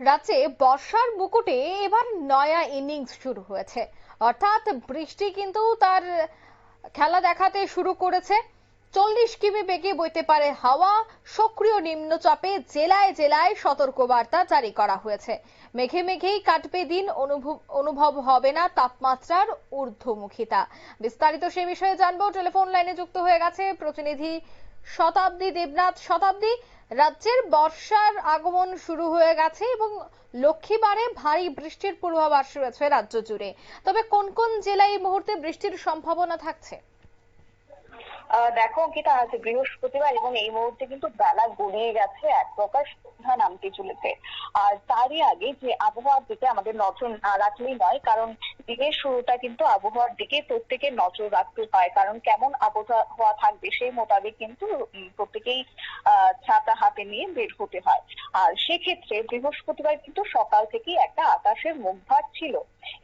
রাজ্যে বর্ষার মুকুটে এবার নয়া ইনিংস শুরু হয়েছে। অর্থাৎ বৃষ্টি কিন্তু তার খেলা দেখাতে শুরু করেছে। চল্লিশ কিমি বেগে বইতে পারে হাওয়া। সক্রিয় নিম্নচাপে জেলায় জেলায় সতর্কবার্তা জারি করা হয়েছে। মেঘে মেঘেই কাটবে দিন। অনুভব হবে না তাপমাত্রার ঊর্ধ্বমুখিতা। বিস্তারিত সে বিষয়ে জানব। টেলিফোন লাইনে যুক্ত হয়ে গেছে প্রতিনিধি শতাব্দী দেবনাথ শতাব্দী, রাজ্যের বর্ষার আগমন শুরু হয়ে গেছে এবং লক্ষ্মীবারে ভারী বৃষ্টির পূর্বাভাস রয়েছে রাজ্য জুড়ে। তবে কোন কোন জেলায় এই মুহূর্তে বৃষ্টির সম্ভাবনা থাকছে? দেখো, অঙ্কিতা, আজ বৃহস্পতিবার এবং এই মুহূর্তে কিন্তু বেলা গড়িয়ে গেছে এক প্রকার। সন্ধ্যা নামতে চলেছে। আর তারই আগে যে আবহাওয়ার দিকে আমাদের নজর না রাখলেই নয়, কারণ দিনের শুরুটা কিন্তু আবহাওয়ার দিকে প্রত্যেকের নজর রাখতে হয়, কারণ কেমন আবহাওয়া থাকবে সেই মোতাবেক কিন্তু প্রত্যেকেই ছাতা হাতে নিয়ে বের হতে হয়। আর সেক্ষেত্রে বৃহস্পতিবার কিন্তু সকাল থেকেই একটা আকাশের মুখভার ছিল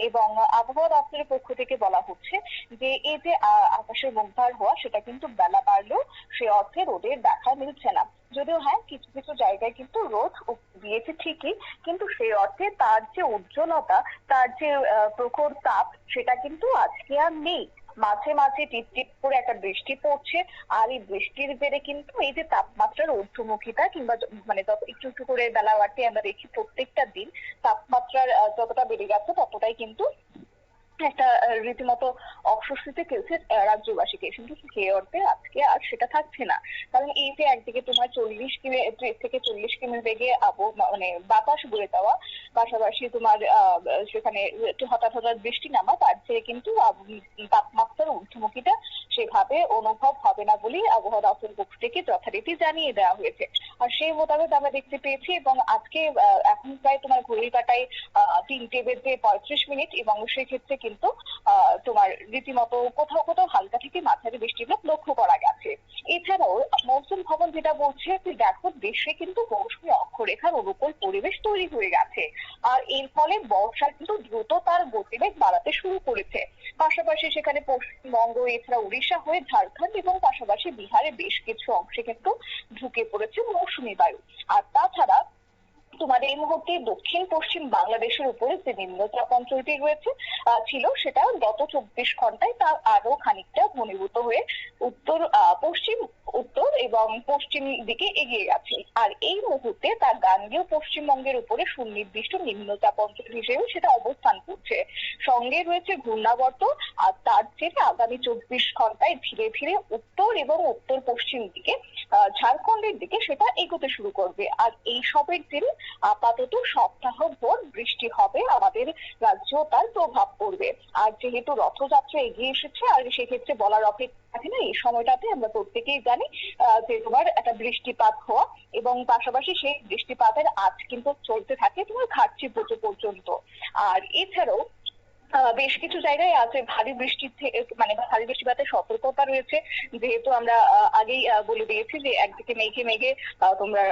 এবং আবহাওয়া দপ্তরের পক্ষ থেকে বলা হচ্ছে যে, এই যে আকাশের মুখভার হওয়া সেটা কিন্তু বেলা বাড়লেও সে অর্থে রোদের দেখা মিলছে না। যদিও হ্যাঁ কিছু কিছু জায়গায় কিন্তু রোদ দিয়েছে ঠিকই, কিন্তু সেই অর্থে তার যে উজ্জ্বলতা, তার যে প্রখর তাপ, সেটা কিন্তু আজকে আর নেই। মাঝে মাঝে টিপ টিপ করে একটা বৃষ্টি পড়ছে, আর এই বৃষ্টির জেরে কিন্তু এই যে তাপমাত্রার ঊর্ধ্বমুখিতা কিংবা মানে যত, একটু একটু করে বেলা বাড়তে আমরা দেখি প্রত্যেকটা দিন, তাপমাত্রার যতটা বেড়ে গেছে ততটাই কিন্তু একটা রীতিমতো অস্বস্তিতে ফেলছে রাজ্যবাসীকে। কিন্তু সেই অর্থে আজকে আর সেটা থাকছে না। কারণ এই যে একদিকে তোমার চল্লিশ কিমি থেকে চল্লিশ কিমি বেগে আবো মানে বাতাস বয়ে যাওয়া, পাশাপাশি তোমার সেখানে হঠাৎ হঠাৎ বৃষ্টি নামা, তার চেয়ে কিন্তু তাপমাত্রার ঊর্ধ্বমুখিটা সেভাবে অনুভব হবে না বলেই আবহাওয়া দপ্তরের পক্ষ থেকে যথারীতি জানিয়ে দেওয়া হয়েছে। আর সেই মোতাবেক আমরা দেখতে পেয়েছি এবং আজকে এখন প্রায় তোমার ঘড়ির কাটায় তিনটে বেজে পঁয়ত্রিশ মিনিট এবং সেক্ষেত্রে কিন্তু তোমার রীতিমতো কোথাও কোথাও হালকা থেকে মাঝারি বৃষ্টিপাত লক্ষ্য করা গেছে। এছাড়াও মৌসুম ভবন যেটা বলছে, যে দেখো দেশে কিন্তু মৌসুমী অক্ষরেখার অনুকূল পরিবেশ তৈরি হয়ে গেছে। আর এর ফলে বর্ষা কিন্তু দ্রুত তার গতিবেগ বাড়াতে শুরু করেছে। পাশাপাশি সেখানে পশ্চিমবঙ্গ, এছাড়া উড়িষ্যা হয়ে ঝাড়খণ্ড এবং পাশাপাশি বিহারে বেশ কিছু অংশে কিন্তু ঢুকে পড়েছে মৌসুমী বায়ু। আর তাছাড়া তোমার এই মুহূর্তে দক্ষিণ, পশ্চিম বাংলাদেশের উপরে যে নিম্নচাপ অঞ্চলটি রয়েছে ছিল সেটা গত চব্বিশ ঘন্টায় তার আরও খানিকটা ঘনীভূত হয়ে উত্তর পশ্চিম, উত্তর এবং পশ্চিম দিকে এগিয়ে গেছে। আর এই মুহূর্তে তার গাঙ্গেয় পশ্চিমবঙ্গের উপরে সুনির্দিষ্ট নিম্নচাপ অঞ্চল হিসেবে সেটা অবস্থান করছে। সঙ্গে রয়েছে ঘূর্ণাবর্ত, আর তার চেয়ে আগামী চব্বিশ ঘন্টায় ধীরে ধীরে উত্তর এবং উত্তর পশ্চিম দিকে ঝাড়খণ্ডের দিকে সেটা এগোতে শুরু করবে। আর এই সবের জেরে আপাতত সপ্তাহ ভোর বৃষ্টি হবে, আমাদের রাজ্যেও তার প্রভাব পড়বে। আর যেহেতু রথযাত্রা এগিয়ে এসেছে, আর সেক্ষেত্রে বলার অপেক্ষা থাকে না, এই সময়টাতে আমরা প্রত্যেকেই জানি যে তোমার একটা বৃষ্টিপাত হওয়া এবং পাশাপাশি সেই বৃষ্টিপাতের আজ কিন্তু চলতে থাকে তোমার ঘাটছি পুজো পর্যন্ত। আর এছাড়াও বেশ কিছু জায়গায় আছে ভারী বৃষ্টি মানে ভারী বৃষ্টিপাতের সতর্কতা রয়েছে। যেহেতু আমরা আগেই বলে দিয়েছি যে একদিকে মেঘে মেঘে তোমরা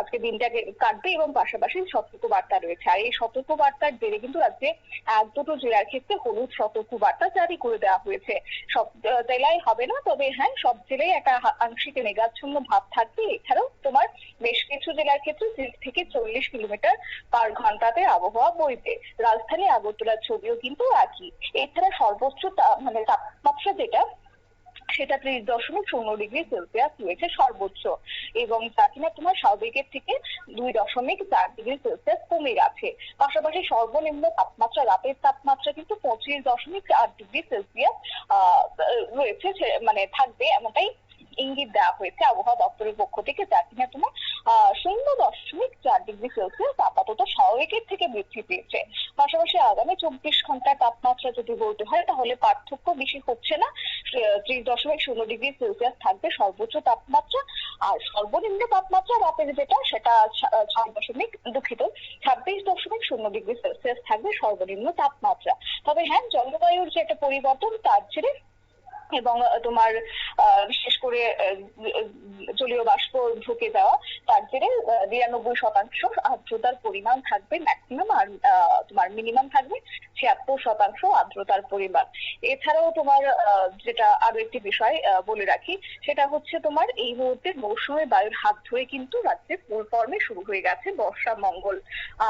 আজকে দিনটাকে কাটবে এবং পাশাপাশি সতর্ক বার্তা রয়েছে। আর এই সতর্ক বার্তার জেরে কিন্তু রাজ্যে এক দুটো জেলার ক্ষেত্রে হলুদ সতর্ক বার্তা জারি করে দেওয়া হয়েছে। সব জেলায় হবে না, তবে হ্যাঁ সব জেলায় একটা আংশিক মেঘাচ্ছন্ন ভাব থাকবে। এছাড়াও তোমার বেশ কিছু জেলার ক্ষেত্রে ত্রিশ থেকে চল্লিশ কিলোমিটার পার ঘন্টাতে আবহাওয়া বইবে। রাজধানী আগরতলার ছবিও কিন্তু একই এছাড়া সর্বোচ্চ মানে তাপমাত্রা যেটা, সেটা ত্রিশ দশমিক শূন্য ডিগ্রি সেলসিয়াস রয়েছে সর্বোচ্চ। এবং তা কিনা তোমার স্বাভাবিকের থেকে দুই দশমিক চার ডিগ্রি সেলসিয়াস কমে গেছে পাশাপাশি সর্বনিম্ন তাপমাত্রা, রাতের তাপমাত্রা কিন্তু পঁচিশ দশমিক চার ডিগ্রি সেলসিয়াস রয়েছে মানে থাকবে এমনটাই ইঙ্গিত দেওয়া হয়েছে। আবহাওয়া দপ্তরের পক্ষ থেকে যা কিনা তোমার শূন্য দশমিক চার ডিগ্রি সেলসিয়াস আপাতত স্বাভাবিকের থেকে বৃদ্ধি পেয়েছে। পাশাপাশি আগামী চব্বিশ ঘণ্টার তাপমাত্রা যদি বলতে হয়, তাহলে পার্থক্য বেশি হচ্ছে না। ত্রিশ দশমিক শূন্য ডিগ্রি সেলসিয়াস থাকবে সর্বোচ্চ তাপমাত্রা। আর সর্বনিম্ন তাপমাত্রা রাতের যেটা, সেটা ছয় দশমিক, দুঃখিত, ছাব্বিশ দশমিক শূন্য ডিগ্রি সেলসিয়াস থাকবে সর্বনিম্ন তাপমাত্রা। তবে হ্যাঁ জলবায়ুর যে একটা পরিবর্তন, তার জেরে এবং তোমার বিশেষ করে জলীয় বাষ্প ঢুকে যাওয়া তার জেরে নিরানব্বই শতাংশ আর্দ্রতার পরিমাণ থাকবে ম্যাক্সিমাম আর তোমার মিনিমাম থাকবে ছিয়াত্তর শতাংশ আর্দ্রতার পরিমাণ। এছাড়াও তোমার যেটা আরও একটি বিষয় বলে রাখি, সেটা হচ্ছে তোমার এই মুহূর্তে মৌসুমী বায়ুর হাত ধরে কিন্তু রাজ্যে ফুল ফর্মে শুরু হয়ে গেছে বর্ষা মঙ্গল।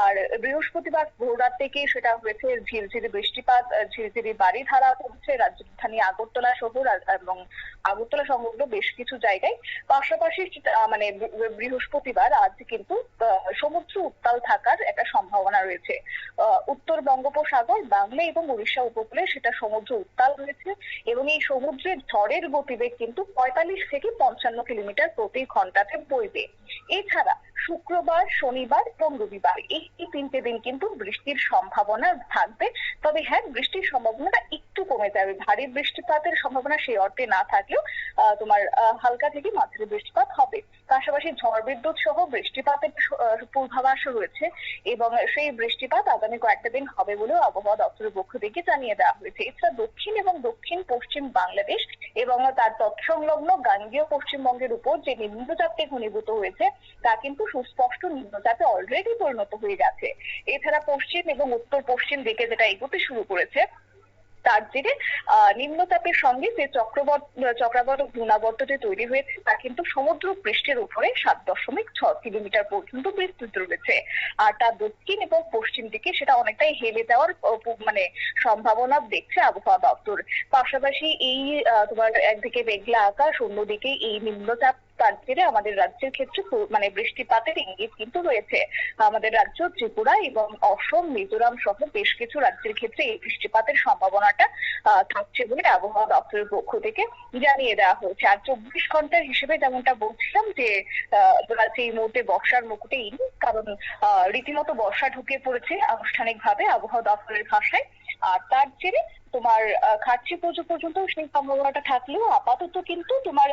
আর বৃহস্পতিবার ভোররাত থেকে সেটা হয়েছে ঝিরঝিরি বৃষ্টিপাত ঝিরঝিরি বাড়ি ধারা হচ্ছে রাজধানী আগরতলা শহর এবং আগরতলা সংলগ্ন বেশ কিছু জায়গায় পাশাপাশি মানে বৃহস্পতিবার আজ কিন্তু সমুদ্র উত্তাল থাকার একটা সম্ভাবনা রয়েছে। উত্তর বঙ্গোপসাগর, বাংলা এবং উড়িষ্যা উপকূলে সেটা সমুদ্র উত্তাল রয়েছে এবং এই সমুদ্রের ঝড়ের গতিবেগ কিন্তু পঁয়তাল্লিশ থেকে পঞ্চান্ন কিলোমিটার প্রতি ঘন্টাতে বইবে। এছাড়া শুক্রবার, শনিবার এবং রবিবার এই তিনটে দিন কিন্তু বৃষ্টির সম্ভাবনা থাকবে। তবে হ্যাঁ বৃষ্টির সম্ভাবনাটা একটু কমে যাবে। ভারী বৃষ্টিপাতের সম্ভাবনা সেই অর্থে না থাকলেও তোমার হালকা থেকে মাঝারি বৃষ্টিপাত হবে। পাশাপাশি ঝড় বিদ্যুৎ সহ বৃষ্টিপাতের পূর্বাভাস রয়েছে এবং সেই বৃষ্টিপাত আগামী কয়েকটা দিন হবে বলেও আবহাওয়া দপ্তরের পক্ষ থেকে জানিয়ে দেওয়া হয়েছে। এছাড়া দক্ষিণ এবং দক্ষিণ পশ্চিম বাংলাদেশ এবং তার তৎসংলগ্ন গাঙ্গেয় পশ্চিমবঙ্গের উপর যে নিম্নচাপটি ঘনীভূত হয়েছে, তা কিন্তু সুস্পষ্ট নিম্নচাপে অলরেডি পরিণত হয়ে গেছে। এছাড়া পশ্চিম এবং উত্তর পশ্চিম দিকে যেটা এগোতে শুরু করেছে তার জেরে নিম্নচাপের সঙ্গে যে চক্রবর্ত চক্রাবর্ত ঘূর্ণাবর্তটি তৈরি হয়েছে, তা কিন্তু সমুদ্র পৃষ্ঠের উপরে সাত দশমিক ছ কিলোমিটার পর্যন্ত বিস্তৃত রয়েছে। আর তার দক্ষিণ এবং পশ্চিম দিকে সেটা অনেকটাই হেলে যাওয়ার মানে সম্ভাবনা দেখছে আবহাওয়া দপ্তর। পাশাপাশি এই তোমার একদিকে মেঘলা আকাশ, অন্যদিকে এই নিম্নচাপ তার জেরে আমাদের রাজ্যের ক্ষেত্রে মানে বৃষ্টিপাতের ইঙ্গিত কিন্তু রয়েছে। আমাদের রাজ্য ত্রিপুরা এবং অসম, মিজোরাম সহ বেশ কিছু রাজ্যের ক্ষেত্রে এই বৃষ্টিপাতের সম্ভাবনাটা থাকছে বলে আবহাওয়া দপ্তরের পক্ষ থেকে জানিয়ে দেওয়া হয়েছে। আর চব্বিশ ঘণ্টার হিসেবে যেমনটা বলছিলাম যে রাজ্যে এই মুহূর্তে বর্ষার মুকুটে ইনি, কারণ রীতিমতো বর্ষা ঢুকে পড়েছে আনুষ্ঠানিকভাবে আবহাওয়া দপ্তরের ভাষায়। আর তার জেরে তোমার খাচ্ছি পুজো পর্যন্ত সেই সম্ভাবনাটা থাকলেও আপাতত কিন্তু তোমার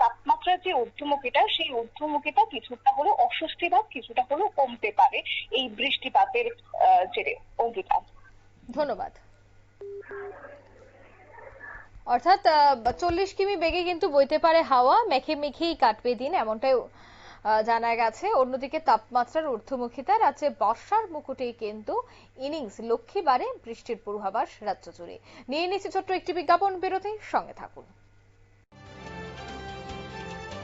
তাপমাত্রার যে ঊর্ধ্বমুখীটা, সেই ঊর্ধ্বমুখীটা কিছুটা হলেও অস্বস্তি বা কিছুটা হলেও কমতে পারে এই বৃষ্টিপাতের জেরে অঙ্কিতা ধন্যবাদ। অর্থাৎ চল্লিশ কিমি বেগে কিন্তু বইতে পারে হাওয়া মেখে মেখেই কাটবে দিন, এমনটাই জানা গেছে, অন্যদিকে তাপমাত্রার ঊর্ধ্বমুখিতা রাজ্যে বর্ষার মুকুটেই কিন্তু ইনিংস লক্ষ্মীবারে বৃষ্টির পূর্বাভাস রাজ্য জুড়ে। নিয়ে নিচ্ছে ছোট্ট একটি বিজ্ঞাপন বিরতি সঙ্গে থাকুন।